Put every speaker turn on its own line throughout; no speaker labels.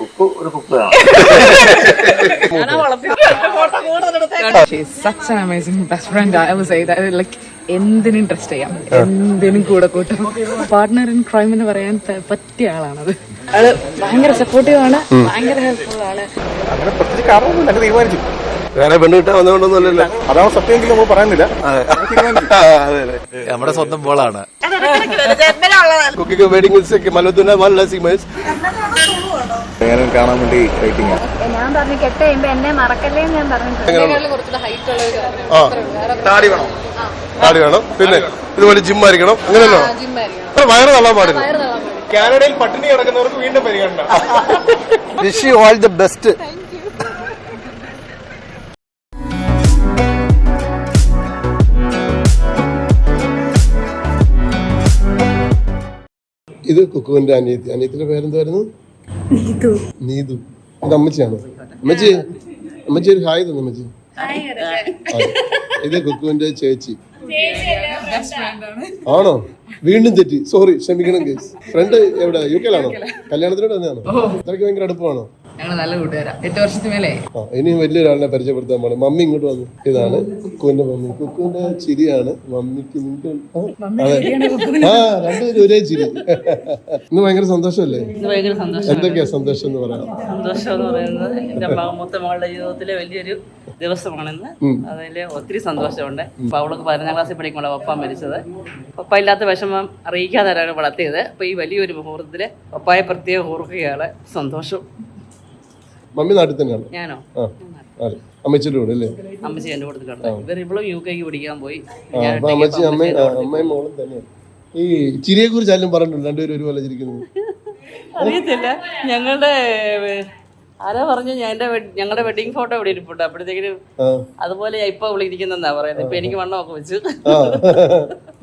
കുക്കു ഒരു
amazing best friend. I would say that like എന്തിനും interest ചെയ്യാം. എന്തിനും കൂടെ കൂട്ടും പാർട്ട്ണർ ഇൻ ക്രൈം എന്ന് പറയാൻ പറ്റിയ ആളാണത്. ആൾ ഭയങ്കര സപ്പോർട്ടീവ് ആണ് ഭയങ്കര ഹെൽപ്ഫുൾ ആണ്.
അങ്ങനെ പ്രത്യേകിച്ച് കാരണമൊന്നും ഞങ്ങൾ തീരുമാനിച്ചു.
വേറെ പെണ്ണ് കിട്ടാൻ വന്നുകൊണ്ടൊന്നുമല്ലല്ലോ
അതാണ് സത്യമെങ്കിലും നമ്മൾ പറയുന്നില്ല.
അതെ. അതെ
നമ്മുടെ സ്വന്തം ബോളാണ്
കുക്കിംഗ് വെഡിങ് മലത്തുന്ന വല്ല സിമേഴ്സ്
ഞാൻ കാണാൻ വേണ്ടി വെയിറ്റിംഗ്
ഞാൻ പറഞ്ഞു കെട്ട് കഴിയുമ്പോ എന്നെ മറക്കല്ലേ എന്ന് ഞാൻ പറഞ്ഞിട്ടുണ്ട്.
താടി വേണം. താടി വേണം. പിന്നെ ഇതുപോലെ ജിം ആയിരിക്കണം. അങ്ങനെയല്ലോ വയറ് തള്ളാൻ പാടില്ല.
കാനഡയിൽ പട്ടിണി കിടക്കുന്നവർക്ക് വീണ്ടും പരിഗണന.
Wish you all the best ഇത് കുക്കുവിന്റെ അനിയത്തി. അനിയത്തിന്റെ പേരെന്തായിരുന്നു? നീതു. ഇത് അമ്മച്ചിയാണ്? അമ്മച്ചി അമ്മച്ചി ഒരു ഹായ് തന്നെ അമ്മച്ചി. ഇത് കുക്കുവിന്റെ ചേച്ചി. ആണോ. വീണ്ടും തെറ്റി. സോറി ക്ഷമിക്കണം കേസ് ഫ്രണ്ട് എവിടെ? യു കെയിലാണോ കല്യാണത്തിനോട് തന്നെയാണോ അത്രയ്ക്ക് ഭയങ്കര അടുപ്പമാണോ
ഞങ്ങൾ നല്ല കൂട്ടുകാരാ. എട്ട് വർഷത്തിന് മേലെ.
ആ ഇനിയും വലിയൊരാളിനെ പരിചയപ്പെടുത്താൻ പോണേ. മമ്മി ഇങ്ങോട്ട് വന്നു. ഇതാണ് കുക്കുവിന്റെ മമ്മി. കുക്കുവിന്റെ ചിരിയാണ് മമ്മിക്ക് നിങ്ങൾക്ക് ആ, അതെ. ആ രണ്ടുപേരും ഒരേ ചിരി. ഇന്ന് ഭയങ്കര സന്തോഷമല്ലേ?
ഭയങ്കര സന്തോഷം
എന്തൊക്കെയാ സന്തോഷം എന്ന് പറയാം?
സന്തോഷം എന്ന് പറയുന്നത് എന്റെ മ- മൂത്ത മകളുടെ ജീവിതത്തിലെ വലിയൊരു ദിവസമാണിന്ന്. അതിൽ ഒത്തിരി സന്തോഷമുണ്ട്. അപ്പൊ അവൾക്ക് പതിനഞ്ചാം ക്ലാസ്സിൽ പഠിക്കുമ്പോൾ പപ്പ മരിച്ചത്. പപ്പ ഇല്ലാത്ത വിഷമം അറിയിക്കാതെയാണ് വളർത്തിയത്. അപ്പൊ ഈ വലിയൊരു മുഹൂർത്തത്തിൽ പപ്പായെ പ്രത്യേകം ഓർക്കുകയാണ് സന്തോഷം.
മമ്മി നാട്ടിൽ തന്നെയാണ്?
ഞാനോ?
ആ അതെ അമ്മച്ചിയുടെ കൂടെ അല്ലേ?
അമ്മച്ചി ഇവർ ഇവളും യു കെക്ക് പഠിക്കാൻ പോയി.
ആ അപ്പൊ അമ്മച്ചി അമ്മയും ആ, അമ്മയും മോളും തന്നെയാണ്. ഈ ചിരിയെ കുറിച്ച് ആരും പറഞ്ഞിട്ടുണ്ട് രണ്ടുപേരും ഒരുപോലെ ചിരിക്കുന്നത്
അറിയത്തില്ല. ഞങ്ങളുടെ ഏ, ആരാ പറഞ്ഞു ഞാൻ എന്റെ ഞങ്ങളുടെ വെഡിങ് ഫോട്ടോ ഇവിടെ ഇരിപ്പുണ്ട്. അപ്പോഴത്തേക്കിനും അതുപോലെ ഇപ്പൊ ഇവിടെ ഇരിക്കുന്നെന്നാ പറയുന്നത്. ഇപ്പൊ എനിക്ക് വണ്ണമൊക്കെ വെച്ച്.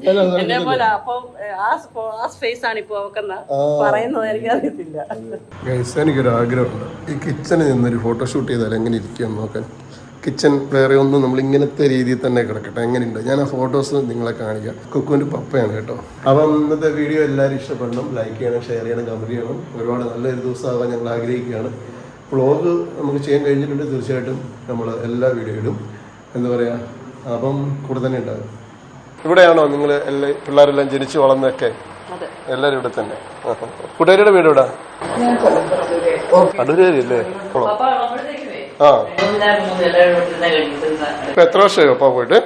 എന്നെ പോലെ അപ്പൊ ആ സ്പേസ് ആണ് ഇപ്പൊ അവക്കെന്നാ പറയുന്നത് എനിക്ക് അറിയത്തില്ല
എനിക്കൊരു ആഗ്രഹമുണ്ട്. ഈ കിച്ചണിൽ നിന്നൊരു ഫോട്ടോ ഷൂട്ട് ചെയ്താൽ എങ്ങനെ ഇരിക്കാൻ നോക്കാൻ. കിച്ചൺ വേറെ ഒന്നും നമ്മൾ ഇങ്ങനത്തെ രീതിയിൽ തന്നെ കിടക്കട്ടെ. എങ്ങനെയുണ്ട്? ഞാൻ ആ ഫോട്ടോസ് നിങ്ങളെ കാണിക്കാം. കുക്കുവിന്റെ പപ്പയാണ് കേട്ടോ. അപ്പം ഇന്നത്തെ വീഡിയോ എല്ലാവരും ഇഷ്ടപ്പെടണം. ലൈക്ക് ചെയ്യണം ഷെയർ ചെയ്യണം കമന്റ് ചെയ്യണം. ഒരുപാട് നല്ലൊരു ദിവസമാകാൻ ഞങ്ങൾ ആഗ്രഹിക്കുകയാണ്. വ്ളോഗ് നമുക്ക് ചെയ്യാൻ കഴിഞ്ഞിട്ടുണ്ട് തീർച്ചയായിട്ടും നമ്മൾ എല്ലാ വീഡിയോയിലും. എന്താ പറയുക അപ്പം കൂടെ തന്നെ ഉണ്ടാകും ഇവിടെയാണോ നിങ്ങൾ എല്ലാ പിള്ളേരെല്ലാം ജനിച്ചു വളർന്നൊക്കെ എല്ലാരും ഇവിടെ തന്നെ. കൂട്ടുകാരിയുടെ വീട് ഇവിടെ
അടൂരേരി അല്ലേ?
ആ. ഇപ്പൊ എത്ര വർഷമായി അപ്പ പോയിട്ട്?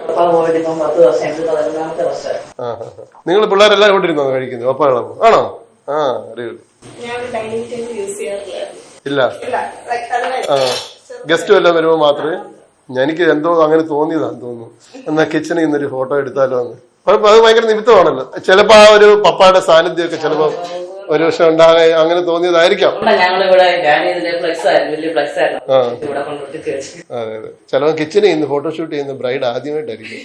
നിങ്ങൾ പിള്ളേരെല്ലാം ഇവിടെ ഇരുന്നോ കഴിക്കുന്നത്? പപ്പ ഇളമ്പോ ആണോ? ആ അടിപൊളി ഇല്ല. ഗസ്റ്റ് വല്ലതും വരുമ്പോ മാത്രമേ എനിക്ക് എന്തോ അങ്ങനെ തോന്നിയതാന്ന് തോന്നുന്നു. എന്നാ കിച്ചണിൽ നിന്നൊരു ഫോട്ടോ എടുത്താലോ എന്ന്. അത് ഭയങ്കര നിമിത്തമാണല്ലോ. ചിലപ്പോ ആ ഒരു പപ്പായുടെ സാന്നിധ്യമൊക്കെ ചിലപ്പോ ഒരു പക്ഷെ ഉണ്ടാകെ അങ്ങനെ തോന്നിയതായിരിക്കാം. അതെ അതെ. ചിലവൻ കിച്ചണിൽ നിന്ന് ഫോട്ടോഷൂട്ട് ചെയ്യുന്ന ബ്രൈഡ് ആദ്യമായിട്ടായിരിക്കും.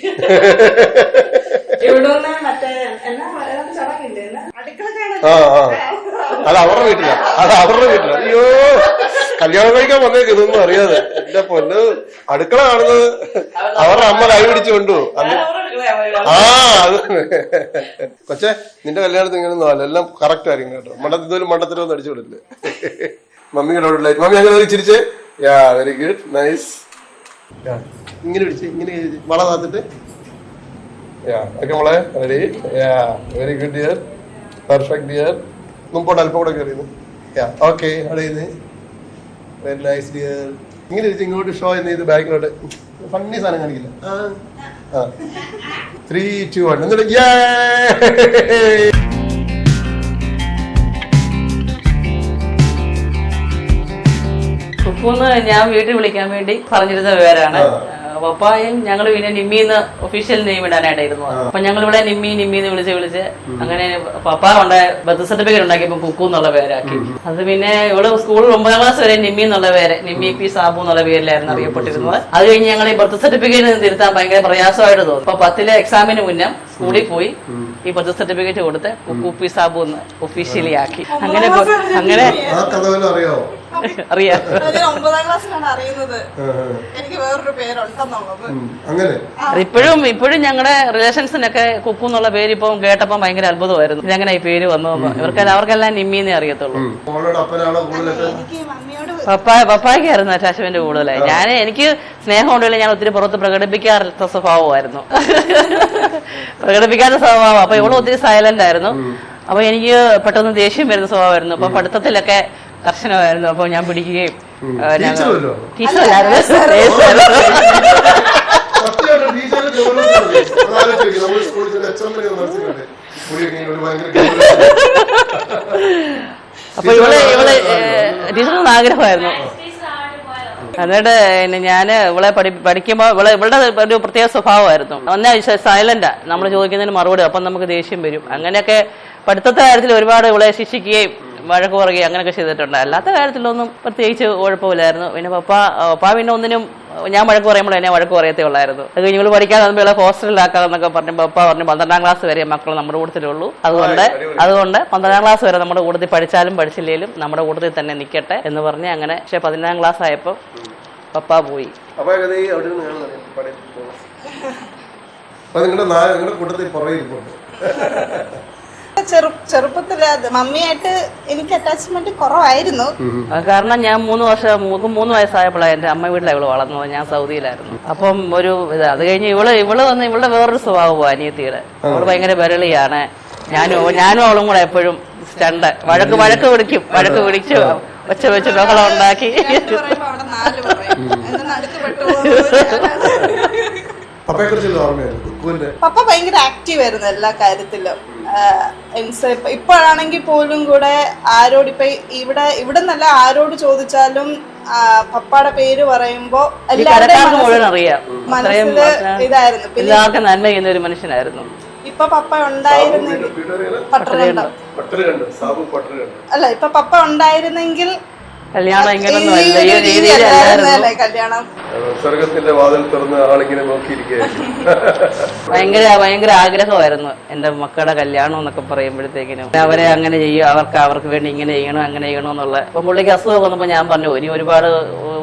ആ. ആ അത് അവരുടെ വീട്ടിലാ. അത് അവരുടെ വീട്ടിലാ. അയ്യോ. കല്യാണം കഴിക്കാൻ വന്നേക്ക് ഇതൊന്നും അറിയാതെ. എന്റെ പൊന്ന്. അടുക്കള കാണുന്നത് അവരുടെ അമ്മ കൈ പിടിച്ചു കൊണ്ടുപോകും. ആ അത് കൊച്ചെ നിന്റെ കല്യാണത്തിന് ഇങ്ങനെ ഒന്നും എല്ലാം കറക്റ്റ് ആയിരിക്കും കേട്ടോ. മണ്ടത്തിൽ ഇതുപോലും മണ്ടത്തിലൊന്നും അടിച്ചു വിടില്ലേ. മമ്മിയോട് മമ്മി അങ്ങനെ ഒരു ചിരിച്ചേ യാ വെരി ഗുഡ് നൈസ് ഇങ്ങനെ പിടിച്ച് ഇങ്ങനെ വള താത്തിട്ട്. യാ ഓക്കെ മോളെ. Ready yeah very good dear perfect dear മുമ്പോട്ട് അല്പം കൂടെ കയറിയിരുന്നു യാ ഓക്കെ അവിടെ ഇരുന്ന്. വെരി നൈസ് ഡിയർ ഇങ്ങനെ ഇരിച്ച് ഇങ്ങോട്ട് ഷോ എന്ന് ചെയ്ത് ബാക്കിലോട്ട്. ഫണ്ണി സാധനം കാണിക്കില്ല. ആ. ത്രീ ടു വൺ എന്നിട്ട്!
കുക്കൂന്ന് ഞാൻ വീട്ടിൽ വിളിക്കാൻ വേണ്ടി പറഞ്ഞിരുന്ന പേരാണ് പപ്പായും ഞങ്ങൾ പിന്നെ നിമ്മിന്ന് ഒഫീഷ്യൽ നെയിം ഇടാനായിട്ടായിരുന്നു അപ്പൊ ഞങ്ങൾ ഇവിടെ നിമ്മി നിമ്മിന്ന് വിളിച്ച് വിളിച്ച് അങ്ങനെ പപ്പ ഉണ്ടായ ബർത്ത് സർട്ടിഫിക്കറ്റ് ഉണ്ടാക്കിയപ്പോ കുക്കു എന്നുള്ള പേരാക്കി. അത് പിന്നെ ഇവിടെ സ്കൂളിൽ ഒമ്പതാം ക്ലാസ് വരെ നിമ്മി എന്നുള്ള പേര് നിമ്മി പി സാബു എന്നുള്ള പേരിലായിരുന്നു അറിയപ്പെട്ടിരുന്നത്. അത് കഴിഞ്ഞ് ഞങ്ങൾ ഈ ബർത്ത് സർട്ടിഫിക്കറ്റ് തിരുത്താൻ ഭയങ്കര പ്രയാസമായിട്ട് തോന്നി. അപ്പൊ പത്തിലെ എക്സാമിന് മുന്നേ സ്കൂളിൽ പോയി. ഈ ബർത്ത് സർട്ടിഫിക്കറ്റ് കൊടുത്ത് കുക്കു പി സാബു എന്ന് ഒഫീഷ്യലി ആക്കി അങ്ങനെ അങ്ങനെ അറിയാം? ഇപ്പോഴും ഇപ്പോഴും ഞങ്ങളുടെ റിലേഷൻസിനൊക്കെ കുക്കു എന്നുള്ള പേര് ഇപ്പൊ കേട്ടപ്പോ ഭയങ്കര അത്ഭുതമായിരുന്നു. ഇതെങ്ങനെ ഈ പേര് വന്നു ഇവർക്ക് അവർക്കെല്ലാം നിമ്മിന്നേ അറിയത്തുള്ളൂ.
എനിക്ക് മമ്മിയോട്
പപ്പായ പപ്പായ്ക്കായിരുന്നു അറ്റാച്ച്മെന്റ് കൂടുതലായി. ഞാൻ എനിക്ക് സ്നേഹം ഉണ്ടെങ്കിൽ ഞാൻ ഒത്തിരി പുറത്ത് പ്രകടിപ്പിക്കാത്ത സ്വഭാവമായിരുന്നു. പ്രകടിപ്പിക്കാത്ത സ്വഭാവം. അപ്പൊ ഇവൾ ഒത്തിരി സൈലന്റ് ആയിരുന്നു. അപ്പൊ എനിക്ക് പെട്ടെന്ന് ദേഷ്യം വരുന്ന സ്വഭാവമായിരുന്നു. അപ്പൊ പഠിത്തത്തിലൊക്കെ കർശനമായിരുന്നു. അപ്പൊ ഞാൻ പിടിക്കുകയും ടീച്ചറല്ലായിരുന്നു. അപ്പൊ ഇവൾ ഇവൾ ടീച്ചറിന് ആഗ്രഹമായിരുന്നു. എന്നിട്ട് ഞാൻ ഇവളെ പഠി പഠിക്കുമ്പോൾ ഇവളെ ഇവളുടെ ഒരു പ്രത്യേക സ്വഭാവമായിരുന്നു. ഒന്നേ സൈലന്റാ നമ്മൾ ചോദിക്കുന്നതിന് മറുപടി അപ്പം നമുക്ക് ദേഷ്യം വരും. അങ്ങനെയൊക്കെ പഠിത്തത്തെ കാര്യത്തിൽ ഒരുപാട് ഇവളെ ശിക്ഷിക്കുകയും വഴക്ക് പറയുകയും അങ്ങനെയൊക്കെ ചെയ്തിട്ടുണ്ട്. അല്ലാത്ത കാര്യത്തിലൊന്നും പ്രത്യേകിച്ച് കുഴപ്പമില്ലായിരുന്നു. പിന്നെ പപ്പ പപ്പ പിന്നെ ഒന്നിനും ഞാൻ വഴക്ക് പറയുമ്പോൾ എന്നെ വഴക്ക് പറയത്തേ ഉള്ളായിരുന്നു. അത് കഴിഞ്ഞ് പഠിക്കാൻ ഇവളെ ഹോസ്റ്റലിലാക്കാന്നൊക്കെ പറഞ്ഞു പപ്പ പറഞ്ഞു പന്ത്രണ്ടാം ക്ലാസ് വരെ മക്കൾ നമ്മുടെ കൂട്ടത്തിലുള്ളൂ അതുകൊണ്ട് അതുകൊണ്ട് പന്ത്രണ്ടാം ക്ലാസ് വരെ നമ്മുടെ കൂട്ടത്തിൽ പഠിച്ചാലും പഠിച്ചില്ലെങ്കിലും നമ്മുടെ കൂട്ടത്തിൽ തന്നെ നിൽക്കട്ടെ എന്ന് പറഞ്ഞ് അങ്ങനെ പക്ഷേ പതിനാം ക്ലാസ് ആയപ്പോൾ പപ്പ പോയി.
നിങ്ങളുടെ നിങ്ങളുടെ കൂട്ടത്തിൽ പുറകെ ഇരിപ്പുണ്ട്.
ചെറു ചെറുപ്പത്തിൽ മമ്മിയായിട്ട് എനിക്ക് അറ്റാച്ച്മെന്റ് കുറവായിരുന്നു.
കാരണം ഞാൻ മൂന്ന് വർഷം മൂന്ന് മൂന്ന് വയസ്സായപ്പോഴാണ് എന്റെ അമ്മ വീട്ടിലാണ് ഇവൾ വളർന്നത്. ഞാൻ സൗദിയിലായിരുന്നു. അപ്പം ഒരു ഇത് അത് കഴിഞ്ഞ് ഇവൾ ഇവൾ വന്ന് ഇവളുടെ വേറൊരു സ്വഭാവമാണ് അനിയത്തിയുടെ. അവൾ ഭയങ്കര വിരളിയാണ്. ഞാനും ഞാനും അവളും കൂടെ എപ്പോഴും സ്റ്റണ്ട്. വഴക്ക് വഴക്ക് പിടിക്കും. വഴക്ക് പിടിച്ചു ഒച്ച വെച്ച് ബഹളം ഉണ്ടാക്കി.
എന്റെ
പപ്പയെ കുറിച്ചുള്ള ഓർമ്മയായിരുന്നു
പപ്പ ഭയങ്കര ആക്റ്റീവ് ആയിരുന്നു എല്ലാ കാര്യത്തിലും. ഇപ്പോഴാണെങ്കിൽ പോലും കൂടെ ആരോട് ഇപ്പൊ ഇവിടെ ഇവിടെ നല്ല ആരോട് ചോദിച്ചാലും പപ്പാടെ പപ്പയുടെ പേര് പറയുമ്പോ എല്ലാവരുടെയും മനസ്സിൽ- ഇതായിരുന്നു. പിന്നെ
നന്മ ചെയ്യുന്ന ഒരു മനുഷ്യനായിരുന്നു.
ഇപ്പൊ പപ്പ ഉണ്ടായിരുന്നെങ്കിൽ അല്ല ഇപ്പൊ പപ്പ ഉണ്ടായിരുന്നെങ്കിൽ
കല്യാണം ഇങ്ങനൊന്നും
ഈ
അല്ല രീതിയിലല്ലായിരുന്നു
കല്യാണം.
സ്വർഗത്തിന്റെ വാതിൽ തുറന്ന് ആളിങ്ങനെ നോക്കിയിരിക്കുകയായിരുന്നു.
ഭയങ്കര ഭയങ്കര ആഗ്രഹമായിരുന്നു എന്റെ മക്കളുടെ കല്യാണം എന്നൊക്കെ പറയുമ്പോഴത്തേക്കിനും. അവരെ അങ്ങനെ ചെയ്യും അവർക്ക് അവർക്ക് വേണ്ടി ഇങ്ങനെ ചെയ്യണം അങ്ങനെ ചെയ്യണം എന്നുള്ള. അപ്പൊ പുള്ളിക്ക് അസുഖം വന്നപ്പോൾ ഞാൻ പറഞ്ഞു ഇനി ഒരുപാട്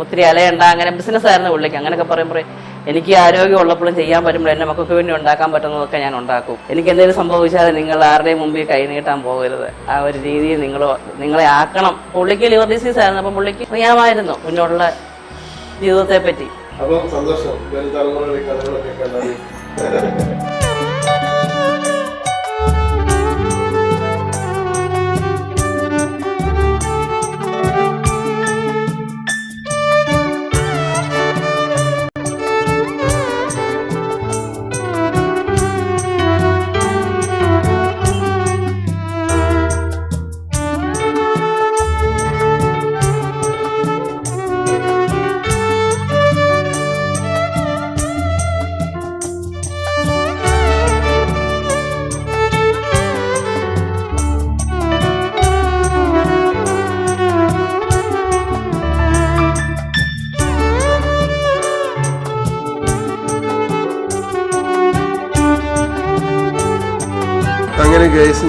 ഒത്തിരി അലയണ്ട അങ്ങനെ ബിസിനസ് ആയിരുന്നു പുള്ളിക്ക്. അങ്ങനെയൊക്കെ പറയുമ്പോൾ എനിക്ക് ആരോഗ്യം ഉള്ളപ്പോഴും ചെയ്യാൻ പറ്റുമ്പോൾ എന്റെ മക്കൾക്ക് വേണ്ടി ഉണ്ടാക്കാൻ പറ്റുന്നതൊക്കെ ഞാൻ ഉണ്ടാക്കും. എനിക്ക് എന്തെങ്കിലും സംഭവിച്ചാൽ നിങ്ങൾ ആരുടെയും മുമ്പിൽ കൈനീട്ടാൻ പോകരുത്. ആ ഒരു രീതിയിൽ നിങ്ങൾ നിങ്ങളെ ആക്കണം. പുള്ളിക്ക് ലിവർ ഡിസീസ് ആയിരുന്നു. അപ്പം പുള്ളിക്ക് അറിയാമായിരുന്നു മുന്നോട്ടുള്ള ജീവിതത്തെ പറ്റി
അപ്പം സന്തോഷം.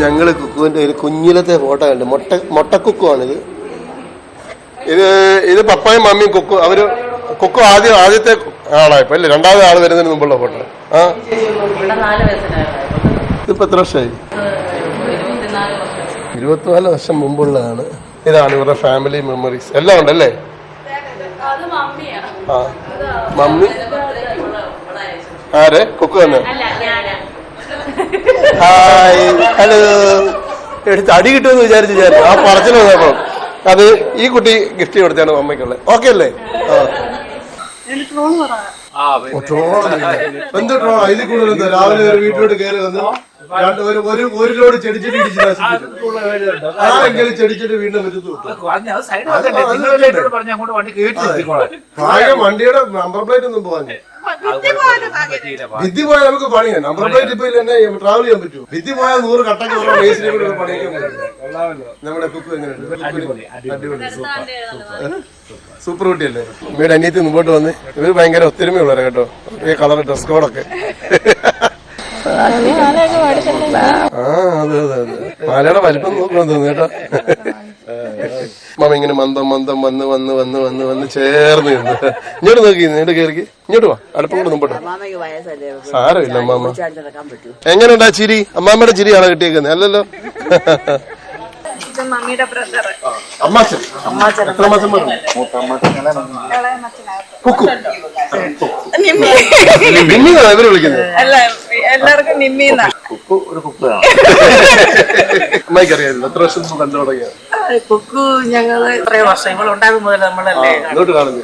ഞങ്ങൾ കുക്കുവിന്റെ ഒരു കുഞ്ഞിലത്തെ ഫോട്ടോ കണ്ട്. മുട്ട മുട്ടക്കുക്കുവാണിത്. ഇത് ഇത് പപ്പായും മമ്മിയും കുക്കു അവർ കുക്കു ആദ്യം ആദ്യത്തെ ആളായപ്പോ അല്ലേ? രണ്ടാമത്തെ ആൾ വരുന്നതിന് മുമ്പുള്ള ഫോട്ടോ. ആ. ഇതിപ്പോ എത്ര വർഷമായി?
ഇരുപത്തിനാല് വർഷം
ഇരുപത്തിനാല് വർഷം മുമ്പുള്ളതാണ്. ഇതാണ് ഇവരുടെ ഫാമിലി മെമ്മറീസ് എല്ലാം ഉണ്ടല്ലേ? ആ. മമ്മി? ആരെ? കുക്കു തന്നെ? ഹായ് ഹലോ എടുത്ത് അടി കിട്ടുമെന്ന് വിചാരിച്ചു ഞാൻ ആ പറച്ചിൽ അപ്പം അത് ഈ കുട്ടി ഗിഫ്റ്റ് കൊടുത്താണ് അമ്മയ്ക്കുള്ളത്. ഓക്കെ അല്ലേ. എന്ത് ട്രോൾ ഇതിൽ കൂടുതൽ രാവിലെ ഒരു വീട്ടിലോട്ട് കയറി വന്നു. ഒരു ഒരു ഒരു ലോഡ് ചെടിച്ചെടി ഇടിച്ച് നശിപ്പിച്ചു. ആരെങ്കിലും ചെടിച്ചെടി വീണ്ടും വരുത്തു ഭാഗ്യം വണ്ടിയുടെ നമ്പർ പ്ലേറ്റ് ഒന്നും പോകാൻ വിധി പോയാൽ നമുക്ക് പണിയാ നമ്പർ പ്ലേറ്റ് ഇപ്പൊ തന്നെ ട്രാവൽ ചെയ്യാൻ പറ്റുമോ? വിധി പോയാൽ നൂറ് കട്ടക്ക് വേസിനെ കൂടെ പണിയാൻ പറ്റും നമ്മുടെ കുക്ക് എങ്ങനെയുണ്ട്? സൂപ്പർ. കുട്ടി കുട്ടിയല്ലേ? വീട് അനിയത്തി മുമ്പോട്ട് വന്ന് ഇവർ ഭയങ്കര ഒത്തൊരുമയുള്ളവരാ കേട്ടോ. ഈ കളർ ഡ്രസ് കോഡൊക്കെ ആ അതെ അതെ അതെ. മാലയുടെ വലിപ്പം നോക്കണം തോന്നുന്നു കേട്ടോ മാമ ഇങ്ങനെ മന്ദം മന്ദം വന്ന് വന്ന് വന്ന് വന്ന് വന്ന് ചേർന്ന് നിന്ന് ഇങ്ങോട്ട് നോക്കി ഇങ്ങോട്ട് കയറി ഇങ്ങോട്ട് വാ. അടുപ്പം കൂടെ മുമ്പോട്ട്. സാരമില്ല അമ്മാമ്മ എങ്ങനെയുണ്ടാ ചിരി? അമ്മാമ്മയുടെ ചിരിയാണോ കിട്ടിയേക്കുന്നത് അല്ലല്ലോ.
മമ്മിയുടെ ബ്രദർ
അമ്മാച്ചൻ. അമ്മാച്ചൻ. എത്ര മാസം ഇവർ വിളിക്കുന്നത്?
അല്ല എല്ലാവർക്കും നിമ്മീന്നാ.
കുക്കു ഒരു കുക്കു
അമ്മായിക്ക് അറിയാമല്ലോ എത്ര വർഷം മുമ്പ് കണ്ടു തുടങ്ങിയ
കുക്കു ഞങ്ങൾ കുറെ വർഷം ഇവിടെ ഉണ്ടാകും മുതൽ നമ്മളല്ലേ
ഇങ്ങോട്ട് കാണുന്നു.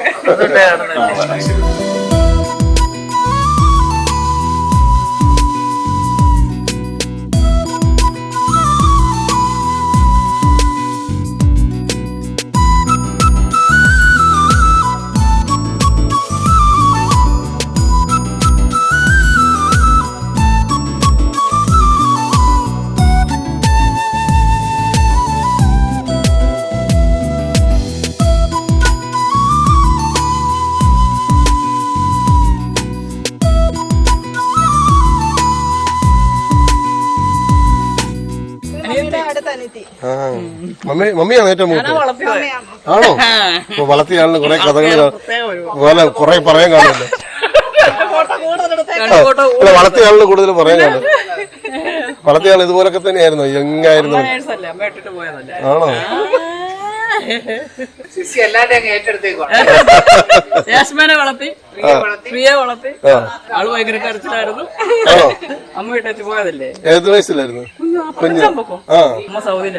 മമ്മിയാണ് ഏറ്റവും മൂത്ത ആണോ? ഇപ്പൊ വളർത്തിയാണ് കുറെ കഥകൾ പോലെ കുറെ പറയാൻ കാണുമല്ലോ അല്ല വളർത്തിയാളിന് കൂടുതൽ പറയാൻ കാണും. വളർത്തിയാൾ ഇതുപോലൊക്കെ തന്നെയായിരുന്നു എങ്ങായിരുന്നു ആണോ?
ജാസ്മിനെ വളർത്തി പ്രിയ വളർത്തി. ആൾ ഭയങ്കര കരച്ചിലായിരുന്നു. അമ്മ വീട്ടിൽ പോയതല്ലേ?
ഏത് വയസ്സിലായിരുന്നു? കുഞ്ഞ്
അമ്മ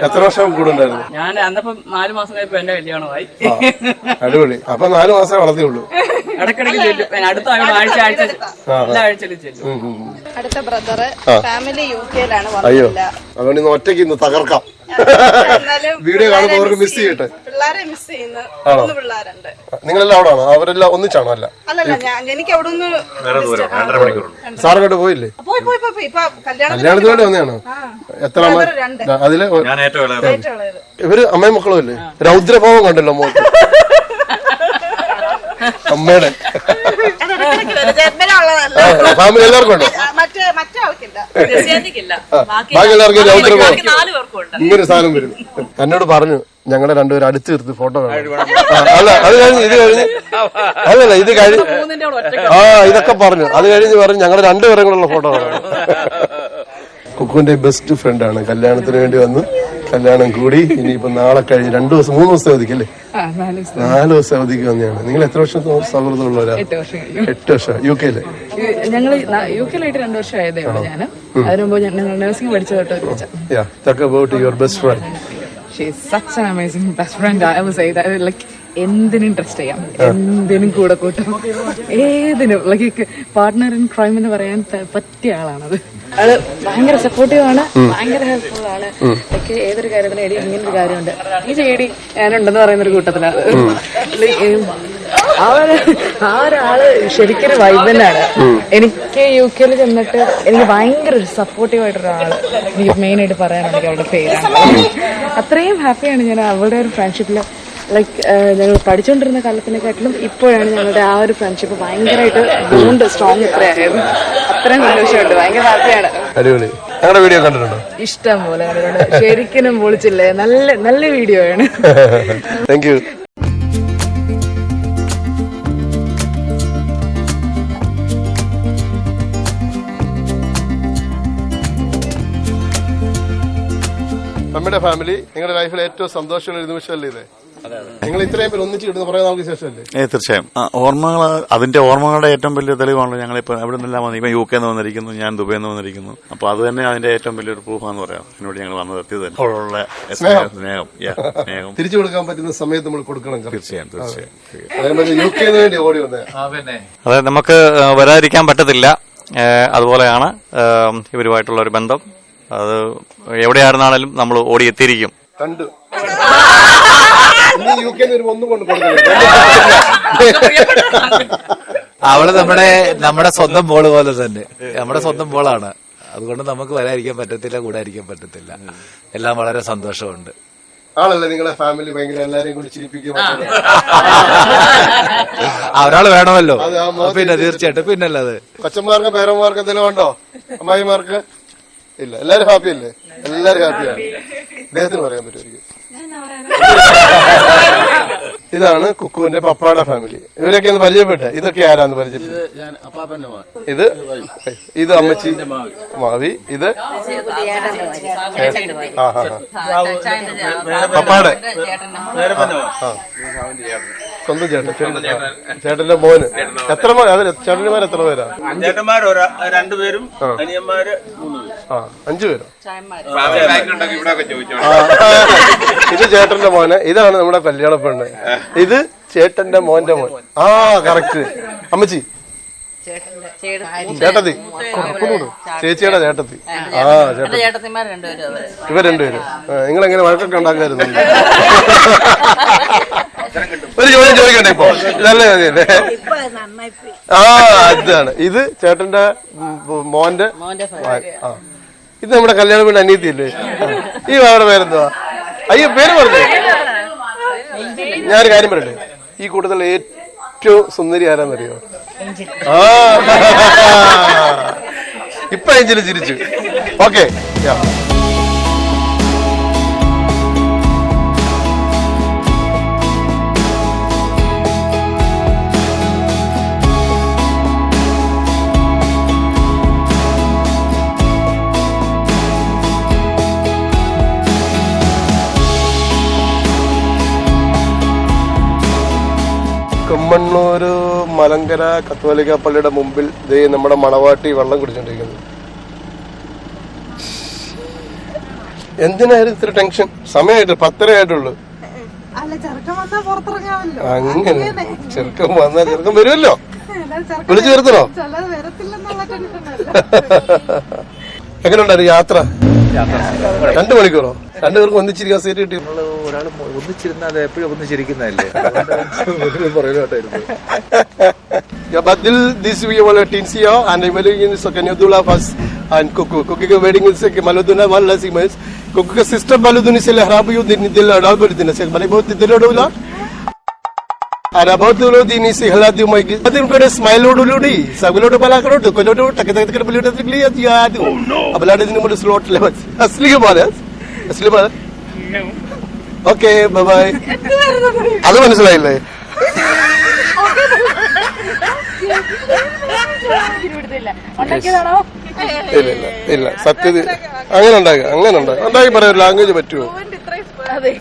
എത്ര വർഷം കൂടുണ്ടായിരുന്നു
ഞാൻ അന്നപ്പം നാല് മാസം കഴിഞ്ഞപ്പോ എന്റെ കല്യാണമായി.
അടിപൊളി. അപ്പൊ നാല് മാസം വളർത്തിയുള്ളൂ.
ഇടക്കിടക്ക് ചെല്ലും. അടുത്ത ആഴ്ച ആഴ്ച എല്ലാ ആഴ്ചയിലും ചെല്ലും.
അടുത്ത ബ്രദർ ഫാമിലി യു കെയിലാണ്
അയ്യോ.
വന്നില്ല
അതുകൊണ്ട് ഇന്ന് ഒറ്റയ്ക്ക് ഇന്ന് തകർക്കാം. വീഡിയോ കാണുമ്പോൾ അവർക്ക് മിസ് ചെയ്യട്ടെ.
പിള്ളേരെ മിസ് ചെയ്യുന്നു. മൂന്ന് പിള്ളേരുണ്ട്.
നിങ്ങളെല്ലാം അവിടെ ആണോ? അവരെല്ലാം ഒന്നിച്ചാണോ അല്ല?
അല്ലല്ല ഞാൻ എനിക്ക് അവിടെ നിന്ന്
സാറങ്ങോട്ട് പോയില്ലേ?
പോയി പോയി പോയി. ഇപ്പൊ കല്യാണം
കല്യാണത്തിന് വേണ്ടി വന്നതാണോ? എത്ര
രണ്ട്. അതിൽ
ഇവർ അമ്മയും മക്കളും അല്ലേ? രൗദ്രഭാവം കണ്ടല്ലോ മോക്ക് അമ്മയുടെ. ഫാമിലി എല്ലാവർക്കും ഉണ്ടോ
ആ, മറ്റേ മറ്റേ ആൾക്കില്ല
ക്രിസ്ത്യാനിക്കില്ല ബാക്കി
എല്ലാവർക്കും സാധനം വരും. എന്നോട് പറഞ്ഞു ഞങ്ങളെ രണ്ടുപേരും അടുത്ത് നിർത്തി ഫോട്ടോ വേണം. ആ, അല്ല അത് കഴിഞ്ഞ് ഇത് കഴിഞ്ഞ് അല്ലല്ല ഇത് കഴിഞ്ഞ്
മൂന്നിന്റെ കൂടെ ഒറ്റ
ആ ഇതൊക്കെ പറഞ്ഞു. അത് കഴിഞ്ഞ് പറഞ്ഞു ഞങ്ങളെ രണ്ടുപേരും കൂടെ ഉള്ള ഫോട്ടോ വേണം. കുക്കുവിന്റെ ബെസ്റ്റ് ഫ്രണ്ട് ആണ്. കല്യാണത്തിന് വേണ്ടി വന്നു കല്യാണം കൂടി. ഇനിയിപ്പോ നാളെ കഴിഞ്ഞ് രണ്ടു ദിവസം മൂന്ന് ദിവസം അവധിക്ക് അല്ലേ
നാല് ദിവസം.
അവധിക്ക് വന്നതാണ്. നിങ്ങൾ എത്ര വർഷം സൗഹൃദമുള്ളവരാ
എട്ട് വർഷം കഴിഞ്ഞു.
എട്ട് വർഷം. യു കെയിൽ
ഞങ്ങൾ യു കെയിലായിട്ട് രണ്ടു വർഷം ആയതേ ഉള്ളൂ ഞാൻ അതിനു മുമ്പ് ഞങ്ങൾ nursing
പഠിച്ചതോട്ട് your best friend
an amazing best friend I was say that like എന്തിനും ട്രസ്റ്റ് ചെയ്യാം. എന്തിനും കൂടെ കൂട്ടും. ഏതിനും. ലൈക്ക് പാർട്ട്ണർ ഇൻ ക്രൈം എന്ന് പറയാൻ പറ്റിയ ആളാണത്. അത് ഭയങ്കര സപ്പോർട്ടീവ് ആണ്. ഭയങ്കര ഹെൽപ്ഫുൾ ആണ്. ലൈക്ക് ഏതൊരു കാര്യത്തിനും എടി ഇങ്ങനെ ഒരു കാര്യമുണ്ട്. ഈ ചെയ്യടി ഞാനുണ്ടെന്ന് പറയുന്ന ഒരു കൂട്ടത്തിലാണ് ആ ഒരു ആ ഒരാൾ ശരിക്കൊരു വൈബനാണ് എനിക്ക് യു കെയിൽ ചെന്നിട്ട് എനിക്ക് ഭയങ്കര ഒരു സപ്പോർട്ടീവ് ആയിട്ടൊരാൾ എനിക്ക് മെയിൻ ആയിട്ട് പറയാനുണ്ടെങ്കിൽ അവളുടെ പേരാണ്. അത്രയും ഹാപ്പിയാണ് ഞാൻ അവളുടെ ഒരു ഫ്രണ്ട്ഷിപ്പിൽ ലൈക്ക് ഞങ്ങൾ പഠിച്ചുകൊണ്ടിരുന്ന കാലത്തിനെക്കാട്ടിലും ഇപ്പോഴാണ് ഞങ്ങളുടെ ആ ഒരു ഫ്രണ്ട്ഷിപ്പ് ഭയങ്കരമായിട്ട് ബോണ്ട് സ്ട്രോങ് ഇത്രയായത്. അത്രയും സന്തോഷമുണ്ട്. ഭയങ്കര ഹാപ്പിയാണ്
അടിപൊളി. ഞങ്ങളുടെ വീഡിയോ കണ്ടിട്ടുണ്ടോ?
ഇഷ്ടം പോലെ ശരിക്കും പൊളിച്ചില്ലേ നല്ല നല്ല വീഡിയോ ആണ്.
താങ്ക് യു നമ്മുടെ ഫാമിലി നിങ്ങളുടെ ലൈഫിൽ ഏറ്റവും സന്തോഷമുള്ള ഒരു നിമിഷമല്ലേ ഇത്? നിങ്ങൾ ഇത്രയും പേര് ഒന്നിച്ച് കുറെ നാൾക്ക് ശേഷമല്ലേ?
ഏ തീർച്ചയായും. ആ, ഓർമ്മകൾ അതിന്റെ ഓർമ്മകളുടെ ഏറ്റവും വലിയ തെളിവാണല്ലോ ഞങ്ങളിപ്പോൾ എവിടെ നിന്നെല്ലാം വന്നു ഇപ്പൊ യു കെ നിന്ന് വന്നിരിക്കുന്നു ഞാൻ ദുബൈയിൽ നിന്ന് വന്നിരിക്കുന്നു. അപ്പൊ അത് തന്നെ അതിന്റെ ഏറ്റവും വലിയൊരു പ്രൂഫാന്ന് പറയാം. എന്നോട് ഞങ്ങൾ വന്നത് എത്തിയത് തന്നെ. സ്നേഹം. സ്നേഹം. yeah, സ്നേഹം.
തിരിച്ചു കൊടുക്കാൻ പറ്റുന്ന സമയത്ത് നമ്മൾ കൊടുക്കണം.
തീർച്ചയായും തീർച്ചയായും.
അതേപോലെ യു കെന്ന് വേണ്ടി ഓടി വന്നേ.
അതായത് നമുക്ക് ആ, വരാതിരിക്കാൻ പറ്റത്തില്ല. അതുപോലെയാണ് ആ, ഇവരുമായിട്ടുള്ള ഒരു ബന്ധം. അത് എവിടെയായിരുന്നാലും നമ്മൾ ഓടിയെത്തിയിരിക്കും.
കണ്ടു. ഇനി യു വരുമ്പോ ഒന്നും കൊണ്ട്
അവൾ നമ്മുടെ നമ്മുടെ സ്വന്തം ബോൾ പോലെ തന്നെ. നമ്മുടെ സ്വന്തം ബോളാണ് അതുകൊണ്ട് നമുക്ക് വരാതിരിക്കാൻ പറ്റത്തില്ല കൂടാതിരിക്കാൻ പറ്റത്തില്ല. എല്ലാം വളരെ സന്തോഷമുണ്ട്.
ആളല്ലേ നിങ്ങളെ ഫാമിലി ഭയങ്കര എല്ലാരെയും കൂടി ചിരിപ്പിക്കും.
ആ, ഒരാൾ വേണമല്ലോ പിന്നെ തീർച്ചയായിട്ടും പിന്നല്ലത്.
കൊച്ചന്മാർക്ക് പേരന്മാർക്ക് എന്തെങ്കിലും ഉണ്ടോ? അമ്മായിമാർക്ക്? ഇല്ല എല്ലാരും ഹാപ്പി അല്ലേ? എല്ലാരും ഹാപ്പിയാണ് അദ്ദേഹത്തിന് പറയാൻ പറ്റുമായിരിക്കും ഇതാണ് കുക്കുവിന്റെ പപ്പാടെ ഫാമിലി ഇവരൊക്കെ ഒന്ന് പരിചയപ്പെട്ടെ. ഇതൊക്കെ ആരാന്ന് പരിചയപ്പെട്ടത് ഇത് ഇത് അമ്മച്ചി. മാവി. ഇത്. പപ്പാടെ. ആ. സ്വന്തം ചേട്ടൻ ചേട്ടൻ. ചേട്ടന്റെ മോന്. എത്ര മോൻ അതിൽ ചേട്ടന്മാർ എത്ര പേരാ?
ചേട്ടന്മാർ രണ്ടുപേരും അനിയന്മാര് മൂന്ന് പേരും.
ആ അഞ്ചു പേരോ? ആ. ഇത് ചേട്ടന്റെ മോനെ. ഇതാണ് നമ്മുടെ കല്യാണ പെണ്ണ്. ഇത് ചേട്ടന്റെ മോന്റെ മോൻ. ആ കറക്റ്റ് അമ്മച്ചി. ചേട്ടത്തി. ചേച്ചിയുടെ ചേട്ടത്തി. ആ ചേട്ടത്തി. ഇവർ രണ്ടുപേരും നിങ്ങൾ എങ്ങനെ വഴക്കൊക്കെ ഉണ്ടാക്കായിരുന്നു ഒരു ചോദ്യം ചോദിക്കണ്ടേ ഇപ്പൊ നല്ല ആ അതാണ്. ഇത് ചേട്ടന്റെ മോന്റെ. ആ. ഇത് നമ്മുടെ കല്യാണ വീട് അനിയത്തിയല്ലേ? ഈ അവരുടെ പേരെന്തുവാ? അയ്യോ പേര് പറഞ്ഞു ഞാനൊരു കാര്യം പറയട്ടെ. ഈ കൂട്ടത്തിൽ ഏറ്റവും സുന്ദരി ആരാന്നറിയോ? ആ. ഇപ്പൊ എഞ്ചിന് ചിരിച്ചു. ഓക്കെ കുമ്മണ്ണൂര് മലങ്കര കത്തോലിക്ക പള്ളിയുടെ മുമ്പിൽ ദേ നമ്മുടെ മണവാട്ടി വെള്ളം കുടിച്ചോണ്ടിരിക്കുന്നത് എന്തിനായിരുന്നു ഇത്ര ടെൻഷൻ സമയമായിട്ട് പത്തര ആയിട്ടുള്ളൂ
അല്ല ചെറുക്കം വന്നാ പുറത്തിറങ്ങാമല്ലോ.
അങ്ങനെ. ചെറുക്കം വന്നാൽ ചെറുക്കം വരുമല്ലോ. വിളിച്ചു
വരുത്തണോ?
എങ്ങനെയുണ്ടായിരുന്നു യാത്ര? രണ്ടു മണിക്കൂറോ രണ്ടുപേർക്കും ഒന്നിച്ചിരിക്കാൻ സീറ്റ് കിട്ടി
ഒരാൾ ഒന്നിച്ചിരുന്നാൽ അത് എപ്പോഴും ഒന്നിച്ചിരിക്കുന്നതല്ലേ
Yeah, but till this we will attend here and I'm very in Sakanyadula first and Kuku. Kuku ke wedding is ke Maluduna wala si mas. Kuku ke sister Maluduni sila harabu yu din dil adal bol din sa bali bot dil adula. അരഭവത്തിലൂടെ ഇനി സിഹലാദ്യമായി അതിന് കൂടെ സ്മൈലോടുകൂടി സകലോട് പലാക്കലോട്ട് കൊല്ലോട്ട് ടക്ക തക്ക പുലിയോട്ട് എത്തി അധികം അപ്പോഴാണ് ഇതിന് മുമ്പ് സ്ലോട്ടില്ല അസ്ലിം പോലെ അസ്ലിം പോലെ ബൈ അത് മനസ്സിലായില്ലേ ഇല്ല ഇല്ല സത്യത അങ്ങനെ ഉണ്ടാക്കുക അങ്ങനെ ഉണ്ടാകും ഉണ്ടാക്കി പറയാം ലാംഗ്വേജ് പറ്റുമോ?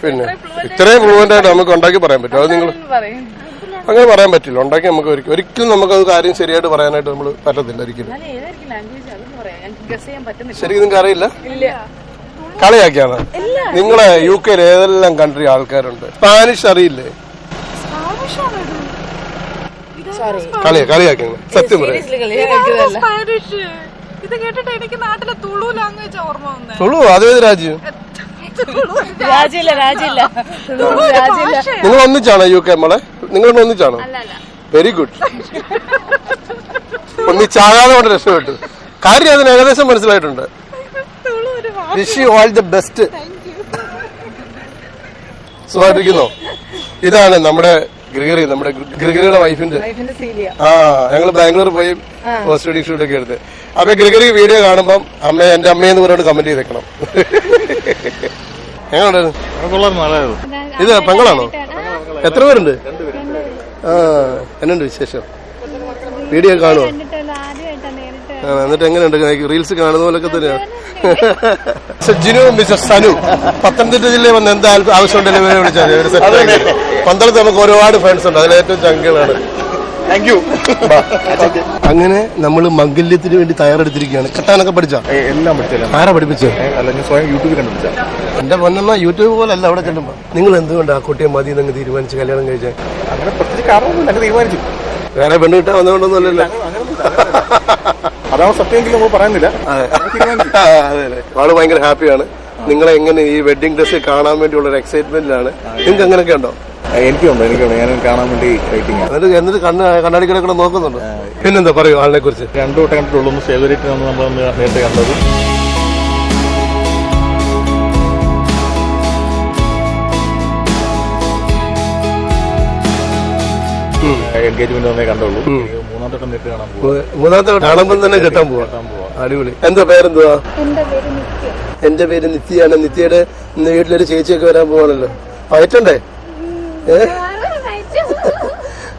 പിന്നെ ഇത്രയും ഫ്ലുവന്റ് ആയിട്ട് നമുക്ക് ഉണ്ടാക്കി പറയാൻ പറ്റുമോ? അത് നിങ്ങൾ അങ്ങനെ പറയാൻ പറ്റില്ല. ഉണ്ടാക്കി നമുക്ക് ഒരിക്കലും ഒരിക്കലും നമുക്ക് അത് കാര്യം ശരിയായിട്ട് പറയാനായിട്ട് നമ്മൾ പറ്റത്തില്ല ഒരിക്കലും. ശരിക്കും നിങ്ങൾക്ക് അറിയില്ല?
ഇല്ല.
കളിയാക്കിയാണ്? നിങ്ങളെ യു കെയിൽ ഏതെല്ലാം കൺട്രി ആൾക്കാരുണ്ട്? സ്പാനിഷ് അറിയില്ലേ? കളിയാ കളിയാക്കി സത്യം പറയാം.
തുളു ലാംഗ്വേജ് ഓർമ്മ വന്നേ.
തുളു അതേത് രാജ്യം? നിങ്ങൾ ഒന്നിച്ചാണോ യു കെ നമ്മളെ നിങ്ങൾ ഒന്നിച്ചാണോ? വെരി ഗുഡ് ഒന്നിച്ചാകാതെ കൊണ്ട് രക്ഷപ്പെട്ടു. കാര്യം അതിന് ഏകദേശം മനസ്സിലായിട്ടുണ്ട്. Wish you all the best സുഖമായിട്ടിരിക്കുന്നോ? ഇതാണ് നമ്മുടെ ഗ്രിഗറി നമ്മുടെ ഗ്രിഗറിയുടെ വൈഫിന്റെ.
വൈഫിന്റെ സീലിയ.
ആ ഞങ്ങൾ ബാംഗ്ലൂർ പോയി പോസ്റ്റ് വെഡിങ് ഷൂട്ട് ഒക്കെ എടുത്ത്. അപ്പൊ ഗ്രിഗറി വീഡിയോ കാണുമ്പം അമ്മ എന്റെ അമ്മയെന്ന് പറഞ്ഞിട്ട് കമന്റ് ചെയ്തേക്കണം. എങ്ങനെയുണ്ടായിരുന്നു? ഇത് പെങ്ങളാണോ. എത്ര പേരുണ്ട്? എന്നുണ്ട് വിശേഷം? വീഡിയോ കാണുമോ എന്നിട്ട് എങ്ങനെയുണ്ട്? റീൽസ് കാണുന്ന പോലൊക്കെ തന്നെയാണ് ജിനു മിസ്റ്റർ സനു പത്തനംതിട്ട ജില്ലയിൽ വന്ന് എന്താ ആവശ്യം ഉണ്ടെങ്കിലും ഇവരെ വിളിച്ചാൽ പന്തളത്ത് നമുക്ക് ഒരുപാട് ഫാൻസ് ഉണ്ട്. അതിലേറ്റവും ചങ്കുകളാണ് താങ്ക് യു അങ്ങനെ നമ്മൾ മംഗല്യത്തിന് വേണ്ടി തയ്യാറെടുത്തിരിക്കുകയാണ്. കെട്ടാനൊക്കെ പഠിച്ചാ?
എല്ലാം പഠിച്ചില്ല?
ആരാ പഠിപ്പിച്ചത്
അല്ല ഞാൻ സ്വയം യൂട്യൂബിൽ കണ്ടുപിടിച്ച.
എന്റെ പൊന്നമ്മ യൂട്യൂബ് പോലെ അല്ല അവിടെ ചെല്ലുമ്പോ. നിങ്ങൾ എന്തുകൊണ്ട് ആ കുട്ടിയെ മതി എന്നങ്ങ് തീരുമാനിച്ച് കല്യാണം കഴിച്ചാൽ
അങ്ങനെ പ്രത്യേകിച്ച് കാരണമൊന്നും അങ്ങനെ തീരുമാനിച്ചു.
വേറെ പെണ്ണ് കിട്ടാൻ വന്നുകൊണ്ടൊന്നുമല്ലല്ലോ
അതാണ് സത്യമെങ്കിലും നമ്മൾ പറയുന്നില്ല.
ആൾ ഭയങ്കര ഹാപ്പിയാണ്. നിങ്ങളെ എങ്ങനെ ഈ വെഡിങ് ഡ്രസ് കാണാൻ വേണ്ടിയുള്ള ഒരു എക്സൈറ്റ്മെന്റിലാണ് നിങ്ങൾക്ക് അങ്ങനെയൊക്കെ ഉണ്ടോ?
എനിക്കുണ്ട് എനിക്കുണ്ട്. ഞാൻ കാണാൻ വേണ്ടി വെയിറ്റിംഗ്
എന്നിട്ട് എന്നിട്ട് കണ്ണ് കണ്ണാടി കിടക്കണം നോക്കുന്നുണ്ട്. പിന്നെന്താ പറയൂ ആളിനെ കുറിച്ച്
രണ്ടു വട്ടം കണ്ടിട്ടുള്ളൂ ഒന്ന് സേവരിട്ട് നമ്മൾ നേരത്തെ കണ്ടത്. എൻഗേജ്മെന്റ് ഒന്നേ കണ്ടുള്ളൂ. മൂന്നാം വട്ടം നേരിട്ട് കാണാൻ പോകും
മൂന്നാമത്തെ കാണുമ്പോൾ തന്നെ കെട്ടാൻ പോവാ. അടിപൊളി. എന്താ പേരെന്തുവാ?
എന്റെ പേര് നിത്യ.
എന്റെ പേര് നിത്യയാണ് നിത്യയുടെ വീട്ടിലൊരു ചേച്ചിയൊക്കെ വരാൻ പോവാണല്ലോ. പയറ്റണ്ടേ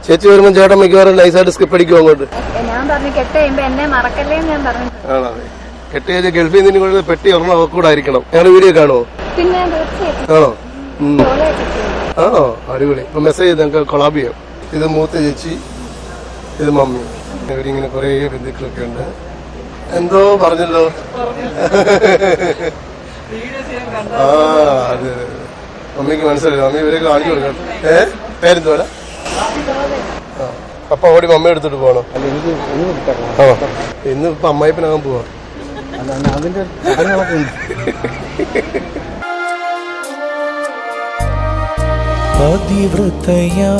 ചേച്ചി വരുമ്പോ ചേട്ടൻ മിക്കവാറും നൈസായിട്ട് സ്കിപ്പ് അടിക്കും അങ്ങോട്ട്.
ഞാൻ പറഞ്ഞു കെട്ട് കഴിയുമ്പോ എന്നെ മറക്കല്ലേ ഞാൻ പറഞ്ഞു.
ആണോ? കെട്ടി കഴിഞ്ഞ ഗൾഫിൽ നിന്ന് കൊണ്ട് പെട്ടി ഒരെണ്ണം അവക്കൂടെ ആയിരിക്കണം. ഞങ്ങൾ വീഡിയോ കാണുമോ
പിന്നെ
ആണോ? ആണോ? അടിപൊളി. ഇപ്പൊ മെസ്സേജ് ചെയ്ത് ഞങ്ങൾക്ക് കൊളാബ് ചെയ്യാം. ഇത് മൂത്ത ചേച്ചി ഇത് മമ്മി. ഇവരിങ്ങനെ കുറേ ബന്ധുക്കളൊക്കെ ഉണ്ട്. എന്തോ പറഞ്ഞല്ലോ. ആ അതെ അതെ. അതെ. മമ്മിക്ക് മനസ്സിലായി. അമ്മ ഇവരെ കാണിച്ചു കൊടുക്കണം. ഏ? പേരെന്തോല അപ്പൊ ഓടി മമ്മ എടുത്തിട്ട് പോകണം. ആ. ഇന്ന് ഇപ്പൊ അമ്മായിപ്പനാകാൻ പോവാ. അതിന്റെ
പതിവൃതയാ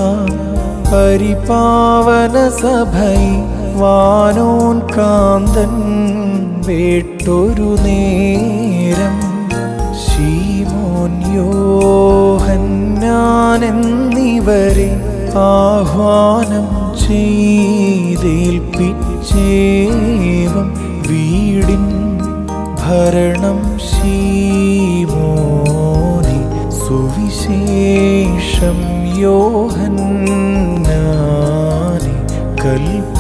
പരിപാവന സഭൈ വാനോൻ കാന്തൻ വേട്ടൊരു നേരം. ആഹ്വാനം ചെയ്തേൽപ്പിച്ചേവം വീടിൻ ഭരണം ശീമോനി സുവിശേഷം യോഹന്നാനി കൽപ്പിച്ചാൻ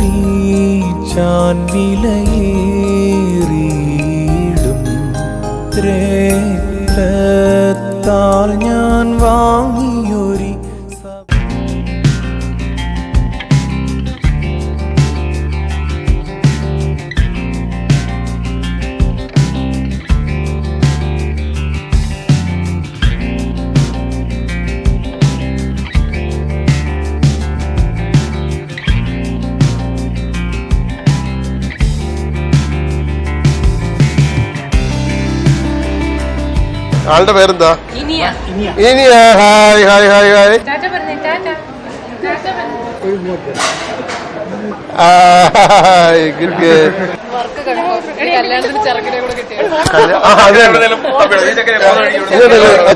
വിലയേറിയിടും
ആളുടെ പേരെന്താ? Iniya. Hi hi hi hi.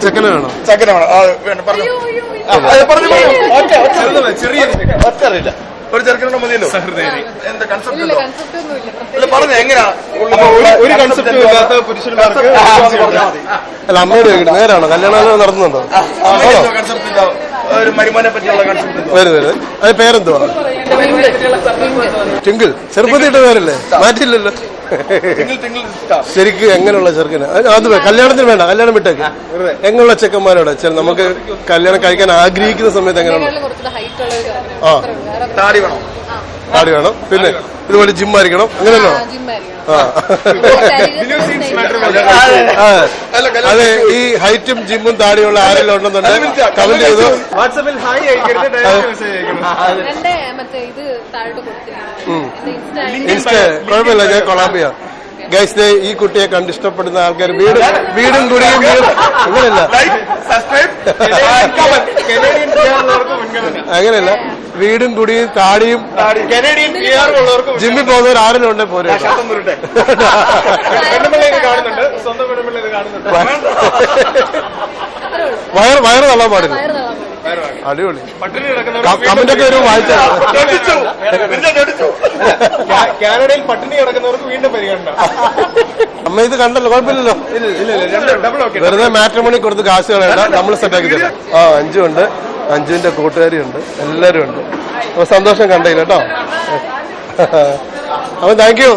ചെക്കനെ വേണോ?
ഒറ്റ ചെറിയ ഒറ്റ അറിയില്ല ഒരു ചെറുക്കനുണ്ടോ മതിയല്ലോ എന്താ കൺസെപ്റ്റ് ഉണ്ടോ പറഞ്ഞു എങ്ങനെയാ ഒരു കൺസെപ്റ്റും ഇല്ലാത്ത പുരുഷന്മാർക്ക്
അല്ല അമ്മയോട് നേരാണോ കല്യാണം നടന്നുണ്ടോ
കൺസെപ്റ്റ് ഒരു മരുമാനെ പറ്റിയുള്ള കൺസെപ്റ്റ്
വരും വരും അത് പേരെന്തുവാ ടിങ്കിൾ ചെറുപ്പത്തിട്ട് പേരല്ലേ മാറ്റില്ലല്ലോ ശരിക്കും എങ്ങനെയുള്ള ചെറുക്കന്? അത് കല്യാണത്തിന് വേണ്ട കല്യാണം വിട്ടേക്ക് എങ്ങനെയുള്ള ചെക്കന്മാരോട്? ചില നമുക്ക് കല്യാണം കഴിക്കാൻ ആഗ്രഹിക്കുന്ന സമയത്ത് എങ്ങനെയുള്ള
ഉള്ള
ആ.
താടി വേണം.
താടി വേണം. പിന്നെ ഇതുപോലെ ജിം ആയിരിക്കണം. അങ്ങനെയല്ലോ
ജിമ്മായിരിക്കണം
ആ. ആ. അതെ ഈ ഹൈറ്റും ജിമ്മും താടിയുള്ള ആരെല്ലാം ഉണ്ടെന്നുണ്ടെങ്കിൽ കമന്റ് ചെയ്തു.
വാട്സാപ്പിൽ ഹായ് അയക്കരുത് ഡയറക്റ്റ് മെസ്സേജ് അയക്കണം
എന്റെ മറ്റേ ഇത്
കുഴപ്പമില്ല ഞാൻ കൊളാബ് ചെയ്യാം ഗൈസ് ഈ കുട്ടിയെ കണ്ട് ഇഷ്ടപ്പെടുന്ന ആൾക്കാർ വീട് വീടും കുടിയും അങ്ങനെയല്ല അങ്ങനെയല്ല. വീടും കുടിയും താടിയും
കനേഡിയൻ പിആർ ഉള്ളവർക്ക്
ജിമ്മിൽ പോകുന്നവർ ആരെങ്കിലും ഉണ്ടെ പോരെ?
വയർ
വയറ് തള്ളാൻ പാടില്ല. അടിപൊളി.
കമന്റൊക്കെ കിടക്കുന്നവർ
കമന്റ് ഒക്കെ ഒരു
വായിച്ചു കാനഡയിൽ പട്ടിണി കിടക്കുന്നവർക്ക് വീണ്ടും പരിഗണന.
അമ്മ ഇത് കണ്ടല്ലോ കുഴപ്പമില്ലല്ലോ? വെറുതെ മാട്രിമോണി കൊടുത്ത് കാശ് കളയണ്ട നമ്മൾ സെറ്റാക്കി തരും. ആ അഞ്ചു ഉണ്ട്. അഞ്ചുവിന്റെ കൂട്ടുകാരി ഉണ്ട്. എല്ലാരും ഉണ്ട്. അപ്പൊ സന്തോഷം കണ്ടില്ല കേട്ടോ. അപ്പൊ താങ്ക് യു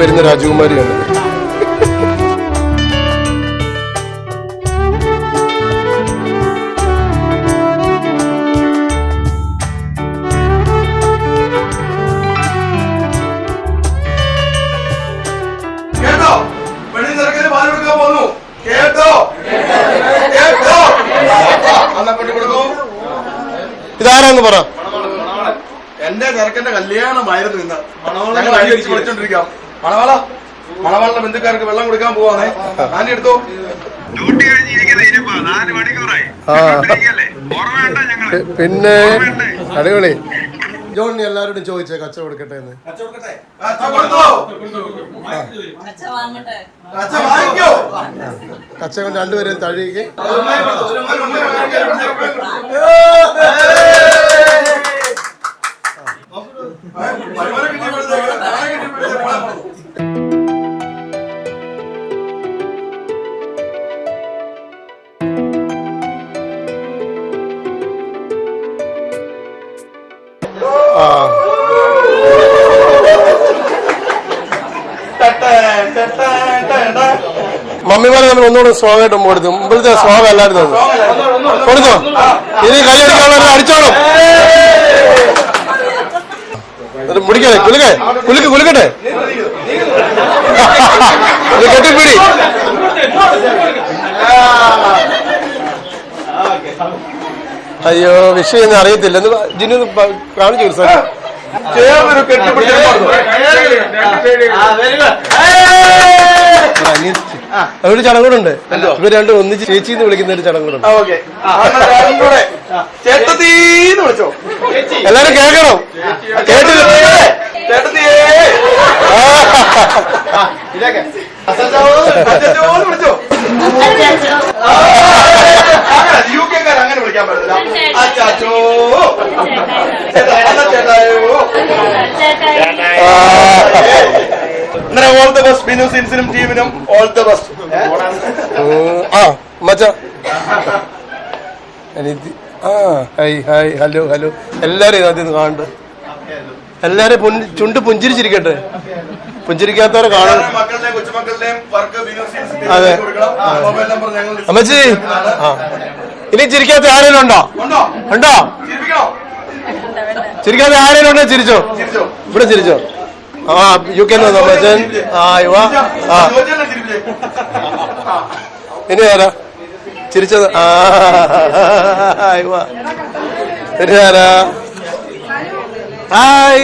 കൊണ്ട് രാജകുമാരിയാണ്.
ഇതാരാന്ന് പറ.
എന്റെ ചെറുക്കന്റെ കല്യാണമായിരുന്നു ഇന്ന്. മണോളെ അടിച്ചു വിളിച്ചോണ്ടിരിക്കാം മണവാള മണവാളിന്റെ ബന്ധുക്കാർക്ക് വെള്ളം കൊടുക്കാൻ പോവാണേ ആന്റി എടുത്തോ
ആ പി- പിന്നെ അടിപൊളി ജോണി എല്ലാരോടും ചോദിച്ചേ കച്ച കൊടുക്കട്ടെ എന്ന് കച്ച കൊണ്ട് രണ്ടുപേരെയും തഴുകി ആ മമ്മിമാരെ നമ്മൾ ഒന്നുകൂടെ സ്വാഗതമായിട്ട് കൊടുത്തു. മുമ്പിലത്തെ സ്വാഗതം അല്ലായിരുന്നു അത്. കൊടുത്തോ? ഇനി കൈ അടിക്കാനുള്ള അടിച്ചോളും. മുടിക്കണേ കുലുക്കേ കുലുക്ക് കുലുക്കട്ടെ കെട്ടിപ്പിടി. അയ്യോ വിഷയം ഒന്നും അറിയത്തില്ല. എന്ന് ജിനു കാണിച്ചു കൊടുത്തു? സാർ
ചേർന്നൊരു കെട്ടിപ്പിടിച്ചു
ഒരു ചടങ്ങുണ്ട് ഇവർ രണ്ടും ഒന്നിച്ച് ചേച്ചി എന്ന് വിളിക്കുന്ന ഒരു
വിളിച്ചോ.
എല്ലാരും കേൾക്കണം. കേട്ടില്ല?
യു കെക്കാർ അങ്ങനെ വിളിക്കാൻ പറ്റില്ല അച്ചാച്ചോ. ചേട്ടാ ചേട്ടായോ. അന്നേരം ഓൾ ദ ബെസ്റ്റ് ബിനു സിൻസിനും ടീമിനും ഓൾ ദ ബെസ്റ്റ്
ആ മച്ച. ആ ഹായ് ഹായ് ഹലോ ഹലോ. എല്ലാരും ഇതാദ്യം കാണണ്ട. എല്ലാരും ചുണ്ട് പുഞ്ചിരിച്ചിരിക്കട്ടെ. പുഞ്ചിരിക്കാത്തവരെ
കാണാൻ
അതെ. അമ്മച്ചി ആ. ഇനി ചിരിക്കാത്ത ആരെങ്കിലും ഉണ്ടോ?
ഉണ്ടോ?
ചിരിക്കാത്ത ആരെങ്കിലും ഉണ്ടോ? ചിരിച്ചോ? ഇവിടെ ചിരിച്ചോ? ആ യു കെ അമ്മച്ചൻ. ആ യുവ. ആ. ഇനി ആരാ? ചിരിച്ചത്. ആ യുവ. ഇനി ആരാ? ഹായ്